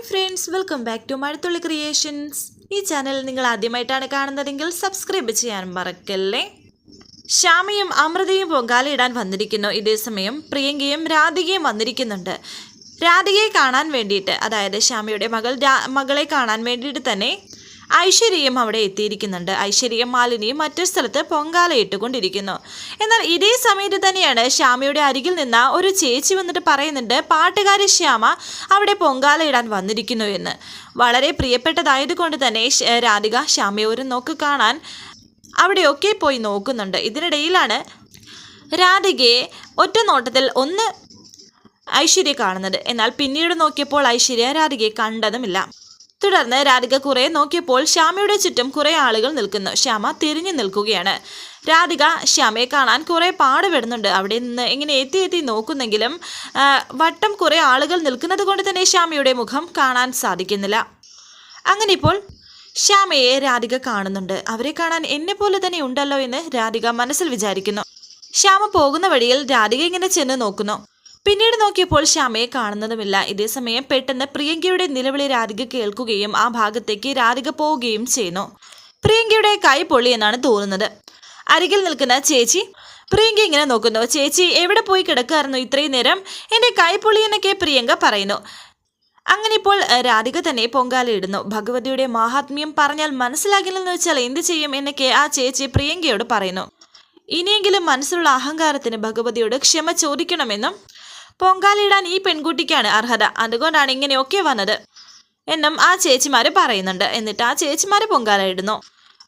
Hi friends welcome back to Mazhathulli creations ഈ channel നിങ്ങൾ ആദ്യമായിട്ടാണ് കാണുന്നതെങ്കിൽ സബ്സ്ക്രൈബ് ചെയ്യാൻ മറക്കല്ലേ? ശ്യാമയും അമൃതയും പൊങ്കാലയിടാൻ വന്നിരിക്കുന്നു. ഇതേസമയം പ്രിയങ്കയും രാധികയും വന്നിരിക്കുന്നുണ്ട്. രാധികയെ കാണാൻ വേണ്ടിയിട്ട് അതായത് ശ്യാമയുടെ മകൾ മകളെ കാണാൻ വേണ്ടിയിട്ട് തന്നെ ഐശ്വര്യയും അവിടെ എത്തിയിരിക്കുന്നുണ്ട്. ഐശ്വര്യയും മാലിനിയും മറ്റൊരു സ്ഥലത്ത് പൊങ്കാലയിട്ടുകൊണ്ടിരിക്കുന്നു എന്നാൽ ഇതേ സമയത്ത് തന്നെയാണ് ശ്യാമയുടെ അരികിൽ നിന്ന് ഒരു ചേച്ചി വന്നിട്ട് പറയുന്നുണ്ട് പാട്ടുകാരി ശ്യാമ അവിടെ പൊങ്കാല ഇടാൻ വന്നിരിക്കുന്നു എന്ന്. വളരെ പ്രിയപ്പെട്ടതായതുകൊണ്ട് തന്നെ രാധിക ശ്യാമയെ ഒരു നോക്ക് കാണാൻ അവിടെയൊക്കെ പോയി നോക്കുന്നുണ്ട്. ഇതിനിടയിലാണ് രാധികയെ ഒറ്റ നോട്ടത്തിൽ ഒന്ന് ഐശ്വര്യ കാണുന്നത്. എന്നാൽ പിന്നീട് നോക്കിയപ്പോൾ ഐശ്വര്യ രാധികയെ കണ്ടതുമില്ല. തുടർന്ന് രാധിക കുറെ നോക്കിയപ്പോൾ ശ്യാമയുടെ ചുറ്റും കുറെ ആളുകൾ നിൽക്കുന്നു. ശ്യാമ തിരിഞ്ഞു നിൽക്കുകയാണ്. രാധിക ശ്യാമയെ കാണാൻ കുറെ പാടുപെടുന്നുണ്ട് അവിടെ നിന്ന് ഇങ്ങനെ എത്തി എത്തി നോക്കുന്നെങ്കിലും വട്ടം കുറെ ആളുകൾ നിൽക്കുന്നത് കൊണ്ട് തന്നെ ശ്യാമയുടെ മുഖം കാണാൻ സാധിക്കുന്നില്ല. അങ്ങനെ ഇപ്പോൾ ശ്യാമയെ രാധിക കാണുന്നുണ്ട്. അവരെ കാണാൻ എന്നെ പോലെ തന്നെ ഉണ്ടല്ലോ എന്ന് രാധിക മനസ്സിൽ വിചാരിക്കുന്നു. ശ്യാമ പോകുന്ന വഴിയിൽ രാധിക ഇങ്ങനെ ചെന്ന് നോക്കുന്നു. പിന്നീട് നോക്കിയപ്പോൾ ശ്യാമയെ കാണുന്നതുമില്ല. ഇതേസമയം പെട്ടെന്ന് പ്രിയങ്കയുടെ നിലവിളി രാധിക കേൾക്കുകയും ആ ഭാഗത്തേക്ക് രാധിക പോവുകയും ചെയ്യുന്നു. പ്രിയങ്കയുടെ കൈ പൊള്ളി എന്നാണ് തോന്നുന്നത്. അരികിൽ നിൽക്കുന്ന ചേച്ചി പ്രിയങ്ക ഇങ്ങനെ നോക്കുന്നു. ചേച്ചി എവിടെ പോയി കിടക്കുമായിരുന്നു ഇത്രയും നേരം? എന്റെ കൈ പൊള്ളി എന്നൊക്കെ പ്രിയങ്ക പറയുന്നു. അങ്ങനെ ഇപ്പോൾ രാധിക തന്നെ പൊങ്കാലയിടുന്നു. ഭഗവതിയുടെ മഹാത്മ്യം പറഞ്ഞാൽ മനസ്സിലാകില്ലെന്ന് വെച്ചാൽ എന്ത് ചെയ്യും എന്നൊക്കെ ആ ചേച്ചി പ്രിയങ്കയോട് പറയുന്നു. ഇനിയെങ്കിലും മനസ്സിലുള്ള അഹങ്കാരത്തിന് ഭഗവതിയോട് ക്ഷമ ചോദിക്കണമെന്നും പൊങ്കാലയിടാൻ ഈ പെൺകുട്ടിക്കാണ് അർഹത. അതുകൊണ്ടാണ് ഇങ്ങനെയൊക്കെ വന്നത്. എന്നും ആ ചേച്ചിമാര് പറയുന്നുണ്ട്. എന്നിട്ട് ആ ചേച്ചിമാര് പൊങ്കാല ഇടുന്നു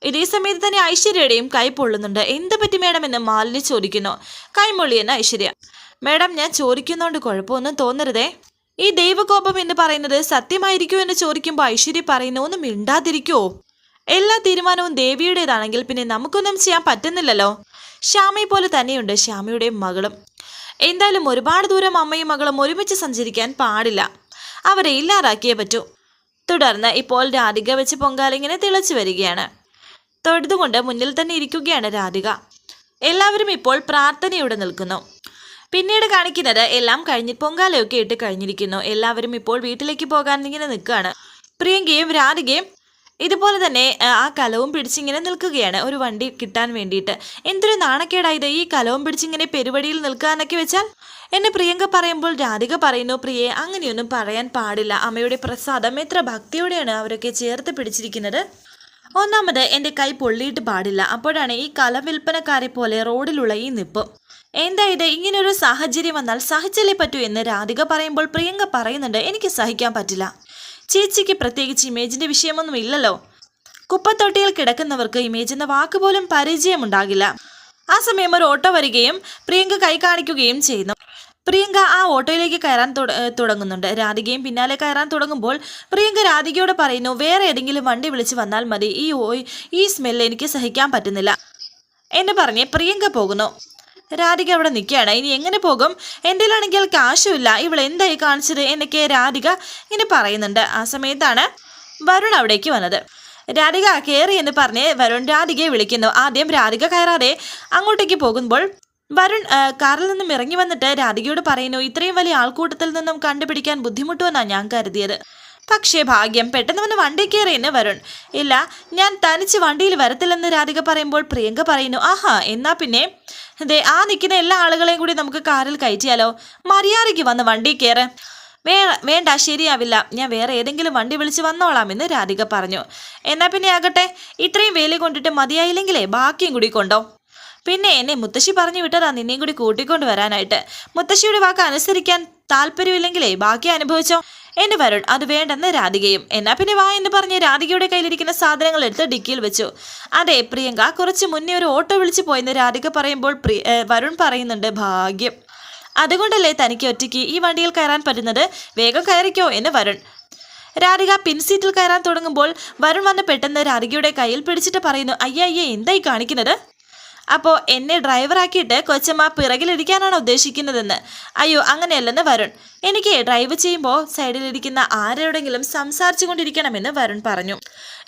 ഇതേ സമയത്ത് തന്നെ ഐശ്വര്യയുടെയും കൈ പൊള്ളുന്നുണ്ട്. എന്ത് പറ്റി മേഡം? എന്ന് മാലിനി ചോദിക്കുന്നു. കൈമൊള്ളിയെന്ന് ഐശ്വര്യ. മേഡം ഞാൻ ചോദിക്കുന്നതുകൊണ്ട് കുഴപ്പമൊന്നും തോന്നരുതേ. ഈ ദൈവകോപം എന്ന് പറയുന്നത് സത്യമായിരിക്കുമോ എന്ന് ചോദിക്കുമ്പോൾ ഐശ്വര്യ പറയുന്നു ഒന്നും മിണ്ടാതിരിക്കുമോ എല്ലാ തീരുമാനവും ദേവിയുടേതാണെങ്കിൽ പിന്നെ നമുക്കൊന്നും ചെയ്യാൻ പറ്റുന്നില്ലല്ലോ. ശ്യാമയെ പോലെ തന്നെയുണ്ട് ശ്യാമയുടെ മകളും. എന്തായാലും ഒരുപാട് ദൂരം അമ്മയും മകളും ഒരുമിച്ച് സഞ്ചരിക്കാൻ പാടില്ല. അവരെ ഇല്ലാതാക്കിയേ പറ്റൂ. തുടർന്ന് ഇപ്പോൾ രാധിക വെച്ച് പൊങ്കാലിങ്ങനെ തിളച്ചു വരികയാണ്. തൊഴുതുകൊണ്ട് മുന്നിൽ തന്നെ ഇരിക്കുകയാണ് രാധിക. എല്ലാവരും ഇപ്പോൾ പ്രാർത്ഥനയോടെ നിൽക്കുന്നു. പിന്നീട് കാണിക്കുന്നത് എല്ലാം കഴിഞ്ഞ് പൊങ്കാലയൊക്കെ ഇട്ട് കഴിഞ്ഞിരിക്കുന്നു. എല്ലാവരും ഇപ്പോൾ വീട്ടിലേക്ക് പോകാൻ ഇങ്ങനെ നിൽക്കുകയാണ്. പ്രിയങ്കയും രാധികയും ഇതുപോലെ തന്നെ ആ, കലവും പിടിച്ചിങ്ങനെ നിൽക്കുകയാണ് ഒരു വണ്ടി കിട്ടാൻ വേണ്ടിയിട്ട്. എന്തൊരു നാണക്കേടായത് ഈ കലവും പിടിച്ചിങ്ങനെ പെരുവടിയിൽ നിൽക്കാനൊക്കെ വെച്ചാൽ എന്നെ പ്രിയങ്ക പറയുമ്പോൾ രാധിക പറയുന്നു പ്രിയെ അങ്ങനെയൊന്നും പറയാൻ പാടില്ല. അമ്മയുടെ പ്രസാദം എത്ര ഭക്തിയോടെയാണ് അവരൊക്കെ ചേർത്ത് പിടിച്ചിരിക്കുന്നത്. ഒന്നാമത് എന്റെ കൈ പൊള്ളിയിട്ട് പാടില്ല. അപ്പോഴാണ് ഈ കല വിൽപ്പനക്കാരെ പോലെ റോഡിലുള്ള ഈ നിപ്പ്. എന്തായത് ഇങ്ങനൊരു സാഹചര്യം വന്നാൽ സഹിച്ചല്ലേ പറ്റൂ എന്ന് രാധിക പറയുമ്പോൾ പ്രിയങ്ക പറയുന്നുണ്ട് എനിക്ക് സഹിക്കാൻ പറ്റില്ല. ചേച്ചിക്ക് പ്രത്യേകിച്ച് ഇമേജിന്റെ വിഷയമൊന്നും ഇല്ലല്ലോ. കുപ്പത്തൊട്ടിയിൽ കിടക്കുന്നവർക്ക് ഇമേജ് എന്ന വാക്ക് പോലും പരിചയമുണ്ടാകില്ല. ആ സമയം ഒരു ഓട്ടോ വരികയും പ്രിയങ്ക കൈ കാണിക്കുകയും ചെയ്യുന്നു. പ്രിയങ്ക ആ ഓട്ടോയിലേക്ക് കയറാൻ തുട- തുടങ്ങുന്നുണ്ട്. രാധികയും പിന്നാലെ കയറാൻ തുടങ്ങുമ്പോൾ പ്രിയങ്ക രാധികയോട് പറയുന്നു വേറെ ഏതെങ്കിലും വണ്ടി വിളിച്ച് വന്നാൽ മതി. ഈ ഈ സ്മെല്ല് എനിക്ക് സഹിക്കാൻ പറ്റുന്നില്ല. എന്ന് പറഞ്ഞ് പ്രിയങ്ക പോകുന്നു. രാധിക അവിടെ നിൽക്കുകയാണ്. ഇനി എങ്ങനെ പോകും? എന്തിലാണെങ്കിൽ കാശുമില്ല. ഇവൾ എന്തായി കാണിച്ചത് എന്നൊക്കെ രാധിക ഇങ്ങനെ പറയുന്നുണ്ട്. ആ സമയത്താണ് വരുൺ അവിടേക്ക് വന്നത്. രാധിക കയറി എന്ന് പറഞ്ഞ് വരുൺ രാധികയെ വിളിക്കുന്നു. ആദ്യം രാധിക കയറാതെ അങ്ങോട്ടേക്ക് പോകുമ്പോൾ വരുൺ കാറിൽ നിന്നും ഇറങ്ങി വന്നിട്ട് രാധികയോട് പറയുന്നു ഇത്രയും വലിയ ആൾക്കൂട്ടത്തിൽ നിന്നും കണ്ടുപിടിക്കാൻ ബുദ്ധിമുട്ടുമെന്നാണ് ഞാൻ കരുതിയത്. പക്ഷേ ഭാഗ്യം പെട്ടെന്ന് വന്ന് വണ്ടി കയറി എന്ന് വരുൺ. ഇല്ല ഞാൻ തനിച്ച് വണ്ടിയിൽ വരത്തില്ലെന്ന് രാധിക പറയുമ്പോൾ പ്രിയങ്ക പറയുന്നു ആഹാ എന്നാ പിന്നെ ദേ ആ നിൽക്കുന്ന എല്ലാ ആളുകളെയും കൂടി നമുക്ക് കാറിൽ കയറ്റിയാലോ? മര്യാദയ്ക്ക് വന്ന് വണ്ടി കയറ്. വേ വേണ്ട ശരിയാവില്ല. ഞാൻ വേറെ ഏതെങ്കിലും വണ്ടി വിളിച്ച് വന്നോളാം എന്ന് രാധിക പറഞ്ഞു. എന്നാൽ പിന്നെ ആകട്ടെ ഇത്രയും വേലി കൊണ്ടിട്ട് മതിയായില്ലെങ്കിലേ ബാക്കിയും കൂടി കൊണ്ടോ? പിന്നെ എന്നെ മുത്തശ്ശി പറഞ്ഞു വിട്ടതാ നിന്നെയും കൂടി കൂട്ടിക്കൊണ്ട് വരാനായിട്ട്. മുത്തശ്ശിയുടെ വാക്ക് അനുസരിക്കാൻ താല്പര്യമില്ലെങ്കിലേ ബാക്കി അനുഭവിച്ചോ? എന്ന് വരുൺ അത് വേണ്ടെന്ന് രാധികയും. എന്നാ പിന്നെ വാ എന്ന് പറഞ്ഞ് രാധികയുടെ കയ്യിലിരിക്കുന്ന സാധനങ്ങൾ എടുത്ത് ഡിക്കിയിൽ വെച്ചു. അതെ പ്രിയങ്ക കുറച്ച് മുന്നേ ഒരു ഓട്ടോ വിളിച്ചു പോയെന്ന് രാധിക പറയുമ്പോൾ വരുൺ പറയുന്നുണ്ട് ഭാഗ്യം. അതുകൊണ്ടല്ലേ തനിക്ക് ഒറ്റയ്ക്ക് ഈ വണ്ടിയിൽ കയറാൻ പറ്റുന്നത്? വേഗം കയറിക്കോ എന്ന് വരുൺ. രാധിക പിൻസീറ്റിൽ കയറാൻ തുടങ്ങുമ്പോൾ വരുൺ വന്ന് പെട്ടെന്ന് രാധികയുടെ കയ്യിൽ പിടിച്ചിട്ട് പറയുന്നു അയ്യ അയ്യേ എന്തായി കാണിക്കുന്നത്? അപ്പോൾ എന്നെ ഡ്രൈവറാക്കിയിട്ട് കൊച്ചമ്മ പിറകിലിരിക്കാനാണ് ഉദ്ദേശിക്കുന്നതെന്ന്. അയ്യോ അങ്ങനെയല്ലെന്ന് വരുൺ. എനിക്ക് ഡ്രൈവ് ചെയ്യുമ്പോൾ സൈഡിലിരിക്കുന്ന ആരോടെങ്കിലും സംസാരിച്ചു കൊണ്ടിരിക്കണമെന്ന് വരുൺ പറഞ്ഞു.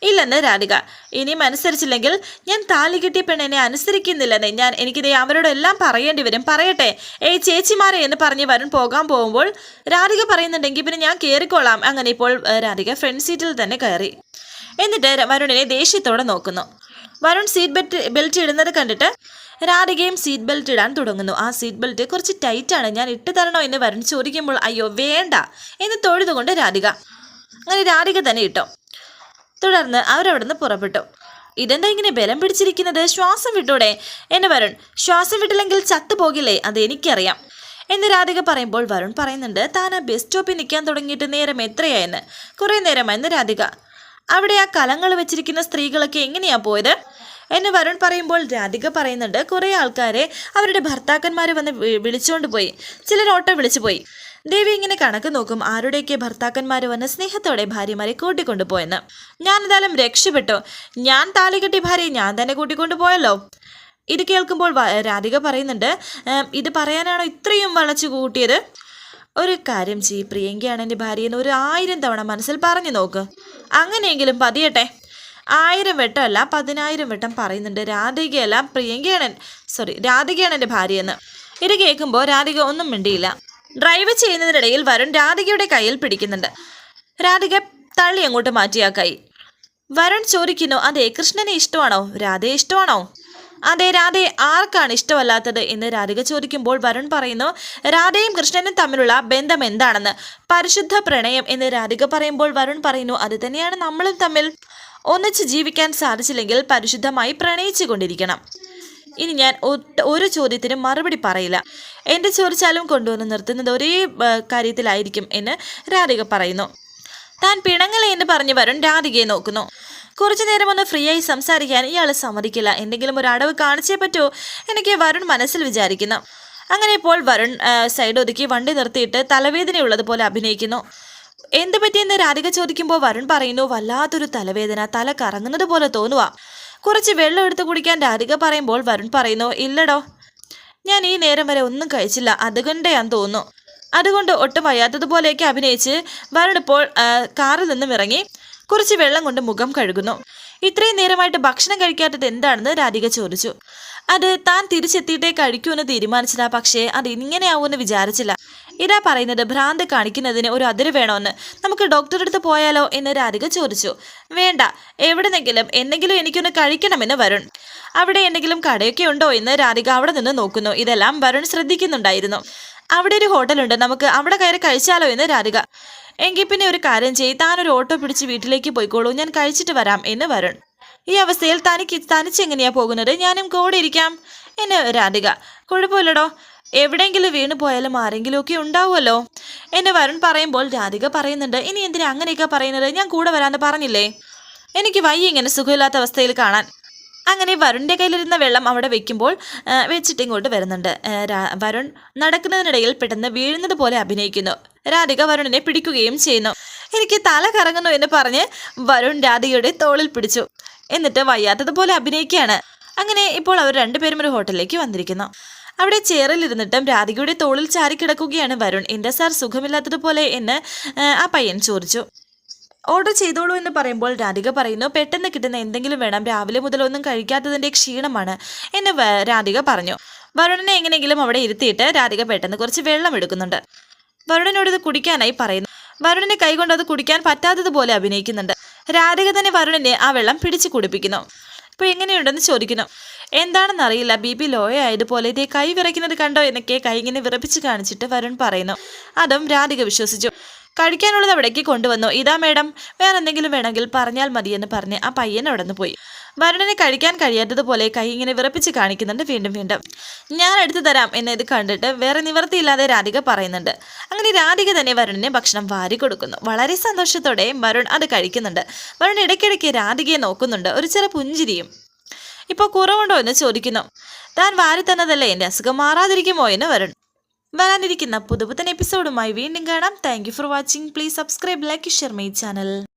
ഇല്ലെന്ന് രാധിക ഇനിയും അനുസരിച്ചില്ലെങ്കിൽ ഞാൻ താലി കിട്ടിയ പെണ്ണിനെ അനുസരിക്കുന്നില്ലെന്ന് ഞാൻ എനിക്കിത് അവരോടെല്ലാം പറയേണ്ടി വരും. പറയട്ടെ. ഏയ് ചേച്ചിമാരെ എന്ന് പറഞ്ഞ് വരുൺ പോകാൻ പോകുമ്പോൾ രാധിക പറയുന്നുണ്ടെങ്കിൽ പിന്നെ ഞാൻ കയറിക്കോളാം അങ്ങനെ ഇപ്പോൾ രാധിക ഫ്രണ്ട് സീറ്റിൽ തന്നെ കയറി. എന്നിട്ട് വരുണിനെ ദേഷ്യത്തോടെ നോക്കുന്നു. വരുൺ സീറ്റ് ബെൽറ്റ് ബെൽറ്റ് ഇടുന്നത് കണ്ടിട്ട് രാധികയും സീറ്റ് ബെൽറ്റ് ഇടാൻ തുടങ്ങുന്നു. ആ സീറ്റ് ബെൽറ്റ് കുറച്ച് ടൈറ്റാണ് ഞാൻ ഇട്ട് തരണോ എന്ന് വരുൺ ചോദിക്കുമ്പോൾ അയ്യോ വേണ്ട എന്ന് തൊഴുതുകൊണ്ട് രാധിക. അങ്ങനെ രാധിക തന്നെ ഇട്ടോ. തുടർന്ന് അവരവിടുന്ന് പുറപ്പെട്ടു. ഇതെന്താ ഇങ്ങനെ ബലം പിടിച്ചിരിക്കുന്നത്? ശ്വാസം വിട്ടൂടെ? എന്ന് വരുൺ. ശ്വാസം വിട്ടില്ലെങ്കിൽ ചത്തുപോകില്ലേ? അത് എനിക്കറിയാം. എന്ന് രാധിക പറയുമ്പോൾ വരുൺ പറയുന്നുണ്ട് താൻ ആ ബസ് സ്റ്റോപ്പിൽ നിൽക്കാൻ തുടങ്ങിയിട്ട് നേരം എത്രയായെന്ന്? കുറേ നേരമായെന്ന് രാധിക. അവിടെ ആ കലങ്ങൾ വെച്ചിരിക്കുന്ന സ്ത്രീകളൊക്കെ എങ്ങനെയാ പോയത്? എന്ന് വരുൺ പറയുമ്പോൾ രാധിക പറയുന്നുണ്ട് കുറേ ആൾക്കാരെ അവരുടെ ഭർത്താക്കന്മാർ വന്ന് വിളിച്ചുകൊണ്ട് പോയി. ചിലർ ഓട്ടോ വിളിച്ചു പോയി. ദേവി ഇങ്ങനെ കണക്ക് നോക്കും ആരുടെയൊക്കെ ഭർത്താക്കന്മാർ വന്ന് സ്നേഹത്തോടെ ഭാര്യമാരെ കൂട്ടിക്കൊണ്ടു പോയെന്ന്. ഞാൻ എന്തായാലും രക്ഷപ്പെട്ടു. ഞാൻ താലി കെട്ടി ഭാര്യയെ ഞാൻ തന്നെ കൂട്ടിക്കൊണ്ടു പോയല്ലോ. ഇത് കേൾക്കുമ്പോൾ രാധിക പറയുന്നുണ്ട് ഇത് പറയാനാണോ ഇത്രയും വളച്ചു കൂട്ടിയത്? ഒരു കാര്യം ചെയ് പ്രിയങ്കയാണ് എന്റെ ഭാര്യയെന്ന് ഒരു ആയിരം തവണ മനസ്സിൽ പറഞ്ഞു നോക്ക്. അങ്ങനെയെങ്കിലും പതിയട്ടെ. ആയിരം വട്ടമല്ല പതിനായിരം വട്ടം പറയുന്നുണ്ട് രാധികയല്ല പ്രിയങ്കേണൻ സോറി രാധികയാണ് എന്റെ ഭാര്യയെന്ന്. ഇത് കേൾക്കുമ്പോൾ രാധിക ഒന്നും മിണ്ടിയില്ല. ഡ്രൈവ് ചെയ്യുന്നതിനിടയിൽ വരുൺ രാധികയുടെ കയ്യിൽ പിടിക്കുന്നുണ്ട്. രാധിക തള്ളി അങ്ങോട്ട് മാറ്റിയാ കൈ വരുൺ ചോദിക്കുന്നു അതെ കൃഷ്ണനെ ഇഷ്ടമാണോ? രാധയെ ഇഷ്ടമാണോ? അതെ രാധയെ ആർക്കാണ് ഇഷ്ടമല്ലാത്തത്? എന്ന് രാധിക ചോദിക്കുമ്പോൾ വരുൺ പറയുന്നു രാധയും കൃഷ്ണനും തമ്മിലുള്ള ബന്ധം എന്താണെന്ന്? പരിശുദ്ധ പ്രണയം? എന്ന് രാധിക പറയുമ്പോൾ വരുൺ പറയുന്നു അത് തന്നെയാണ് നമ്മളും തമ്മിൽ ഒന്നിച്ച് ജീവിക്കാൻ സാധിച്ചില്ലെങ്കിൽ പരിശുദ്ധമായി പ്രണയിച്ചു കൊണ്ടിരിക്കണം. ഇനി ഞാൻ ഒരു ചോദ്യത്തിനും മറുപടി പറയില്ല. എന്റെ ചോദിച്ചാലും കൊണ്ടുവന്ന് നിർത്തുന്നത് ഒരേ കാര്യത്തിലായിരിക്കും എന്ന് രാധിക പറയുന്നു. താൻ പിണങ്ങലേ എന്ന് പറഞ്ഞു വരും രാധികയെ നോക്കുന്നു. കുറച്ചു നേരം ഒന്ന് ഫ്രീ ആയി സംസാരിക്കാൻ ഇയാൾ സമ്മതിക്കില്ല. എന്തെങ്കിലും ഒരു അടവ് കാണിച്ചേ പറ്റൂ എനിക്ക് വരുൺ മനസ്സിൽ വിചാരിക്കുന്നു. അങ്ങനെ ഇപ്പോൾ വരുൺ സൈഡ് ഒതുക്കി വണ്ടി നിർത്തിയിട്ട് തലവേദനയുള്ളതുപോലെ അഭിനയിക്കുന്നു. എന്ത് പറ്റിയെന്ന് രാധിക ചോദിക്കുമ്പോൾ വരുൺ പറയുന്നു വല്ലാത്തൊരു തലവേദന തല കറങ്ങുന്നത് പോലെ തോന്നുക കുറച്ച് വെള്ളം എടുത്ത് കുടിക്കാൻ രാധിക പറയുമ്പോൾ വരുൺ പറയുന്നു ഇല്ലടോ ഞാൻ ഈ നേരം വരെ ഒന്നും കഴിച്ചില്ല അതുകൊണ്ട് ഞാൻ തോന്നുന്നു. അതുകൊണ്ട് ഒട്ടും വയ്യാത്തതുപോലെയൊക്കെ അഭിനയിച്ച് വരുൺ ഇപ്പോൾ കാറിൽ നിന്നും ഇറങ്ങി കുറച്ച് വെള്ളം കൊണ്ട് മുഖം കഴുകുന്നു. ഇത്രയും നേരമായിട്ട് ഭക്ഷണം കഴിക്കാത്തത് എന്താണെന്ന് രാധിക ചോദിച്ചു. അത് താൻ തിരിച്ചെത്തിയിട്ടേ കഴിക്കൂന്ന് തീരുമാനിച്ചതാ പക്ഷേ അത് ഇങ്ങനെയാവുമെന്ന് വിചാരിച്ചില്ല. ഇതാ പറയുന്നത് ഭ്രാന്ത് കാണിക്കുന്നതിന് ഒരു അതിര് വേണമെന്ന് നമുക്ക് ഡോക്ടറെ അടുത്ത് പോയാലോ എന്ന് രാധിക ചോദിച്ചു. വേണ്ട എവിടെന്നെങ്കിലും എന്തെങ്കിലും എനിക്കൊന്ന് കഴിക്കണമെന്ന് വരുൺ. അവിടെ എന്തെങ്കിലും കടയൊക്കെ ഉണ്ടോ എന്ന് രാധിക അവിടെ നിന്ന് നോക്കുന്നു. ഇതെല്ലാം വരുൺ ശ്രദ്ധിക്കുന്നുണ്ടായിരുന്നു. അവിടെ ഒരു ഹോട്ടലുണ്ട്. നമുക്ക് അവിടെ കയറി കഴിച്ചാലോ എന്ന് രാധിക. എങ്കിൽ പിന്നെ ഒരു കാര്യം ചെയ്യ്. താനൊരു ഓട്ടോ പിടിച്ച് വീട്ടിലേക്ക് പോയിക്കോളൂ. ഞാൻ കഴിച്ചിട്ട് വരാം എന്ന് വരുൺ. ഈ അവസ്ഥയിൽ തനിക്ക് തനിച്ചെങ്ങനെയാ പോകുന്നത്? ഞാനും കൂടെ ഇരിക്കാം എന്നെ രാധിക. കുഴപ്പമില്ലടോ. എവിടെയെങ്കിലും വീണു പോയാലും ആരെങ്കിലും ഒക്കെ ഉണ്ടാവുമല്ലോ എന്നെ വരുൺ പറയുമ്പോൾ രാധിക പറയുന്നുണ്ട് ഇനി എന്തിനാ അങ്ങനെയൊക്കെ പറയുന്നത്? ഞാൻ കൂടെ വരാമെന്ന് പറഞ്ഞില്ലേ? എനിക്ക് വയ്യ ഇങ്ങനെ സുഖമില്ലാത്ത അവസ്ഥയിൽ കാണാൻ. അങ്ങനെ വരുണിന്റെ കയ്യിലിരുന്ന വെള്ളം അവിടെ വെക്കുമ്പോൾ വെച്ചിട്ട് ഇങ്ങോട്ട് വരുന്നുണ്ട്. വരുൺ നടക്കുന്നതിനിടയിൽ പെട്ടെന്ന് വീഴുന്നത് പോലെ അഭിനയിക്കുന്നു. രാധിക വരുണിനെ പിടിക്കുകയും ചെയ്യുന്നു. എനിക്ക് തല കറങ്ങുന്നു എന്ന് പറഞ്ഞ് വരുൺ രാധികയുടെ തോളിൽ പിടിച്ചു. എന്നിട്ട് വയ്യാത്തതുപോലെ അഭിനയിക്കുകയാണ്. അങ്ങനെ ഇപ്പോൾ അവർ രണ്ടുപേരും ഒരു ഹോട്ടലിലേക്ക് വന്നിരിക്കുന്നു. അവിടെ ചെയറിലിരുന്നിട്ടും രാധികയുടെ തോളിൽ ചാരിക്കിടക്കുകയാണ് വരുൺ. എന്റെ സാർ സുഖമില്ലാത്തതുപോലെ എന്ന് ആ പയ്യൻ ചോദിച്ചു. ഓർഡർ ചെയ്തോളൂ എന്ന് പറയുമ്പോൾ രാധിക പറയുന്നു പെട്ടെന്ന് കിട്ടുന്ന എന്തെങ്കിലും വേണം. രാവിലെ മുതൽ ഒന്നും കഴിക്കാത്തതിന്റെ ക്ഷീണമാണ് എന്ന് രാധിക പറഞ്ഞു. വരുണനെ എങ്ങനെയെങ്കിലും അവിടെ ഇരുത്തിയിട്ട് രാധിക പെട്ടെന്ന് കുറച്ച് വെള്ളം എടുക്കുന്നുണ്ട്. വരുണനോട് ഇത് കുടിക്കാനായി പറയുന്നു. വരുണനെ കൈകൊണ്ട് അത് കുടിക്കാൻ പറ്റാത്തതുപോലെ അഭിനയിക്കുന്നുണ്ട്. രാധിക തന്നെ വരുണിനെ ആ വെള്ളം പിടിച്ചു കുടിപ്പിക്കുന്നു. ഇപ്പോൾ എങ്ങനെയുണ്ടെന്ന് ചോദിക്കുന്നു. എന്താണെന്ന് അറിയില്ല ബി ബി ലോ ആയതുപോലെ ഇതേ കൈ വിറയ്ക്കുന്നത് കണ്ടോ എന്നൊക്കെ കൈ ഇങ്ങനെ വിറപ്പിച്ച് കാണിച്ചിട്ട് വരുൺ പറയുന്നു. അതും രാധിക വിശ്വസിച്ചു. കഴിക്കാനുള്ളത് അവിടേക്ക് കൊണ്ടുവന്നു. ഇതാ മേഡം വേറെ എന്തെങ്കിലും വേണമെങ്കിൽ പറഞ്ഞാൽ മതിയെന്ന് പറഞ്ഞ് ആ പയ്യൻ അവിടെ നിന്ന് പോയി. വരുണിനെ കഴിക്കാൻ കഴിയാത്തതുപോലെ കൈ ഇങ്ങനെ വിറപ്പിച്ച് കാണിക്കുന്നുണ്ട്. വീണ്ടും വീണ്ടും ഞാൻ എടുത്തു തരാം എന്ന് ഇത് കണ്ടിട്ട് വേറെ നിവർത്തിയില്ലാതെ രാധിക പറയുന്നുണ്ട്. അങ്ങനെ രാധിക തന്നെ വരുണിനെ ഭക്ഷണം വാരി കൊടുക്കുന്നു. വളരെ സന്തോഷത്തോടെ വരുൺ അത് കഴിക്കുന്നുണ്ട്. വരുൺ ഇടയ്ക്കിടയ്ക്ക് രാധികയെ നോക്കുന്നുണ്ട്. ഒരു ചെറു പുഞ്ചിരിയും ഇപ്പോൾ കുറവുണ്ടോ എന്ന് ചോദിക്കുന്നു. താൻ വാരി തന്നതല്ലേ എന്റെ അസുഖം? മാറാതിരിക്കുമോ എന്ന് വരുൺ വരാനിരിക്കുന്ന പുതുപുത്തൻ എപ്പിസോഡുമായി വീണ്ടും കാണാം. Thank for watching please subscribe like share my channel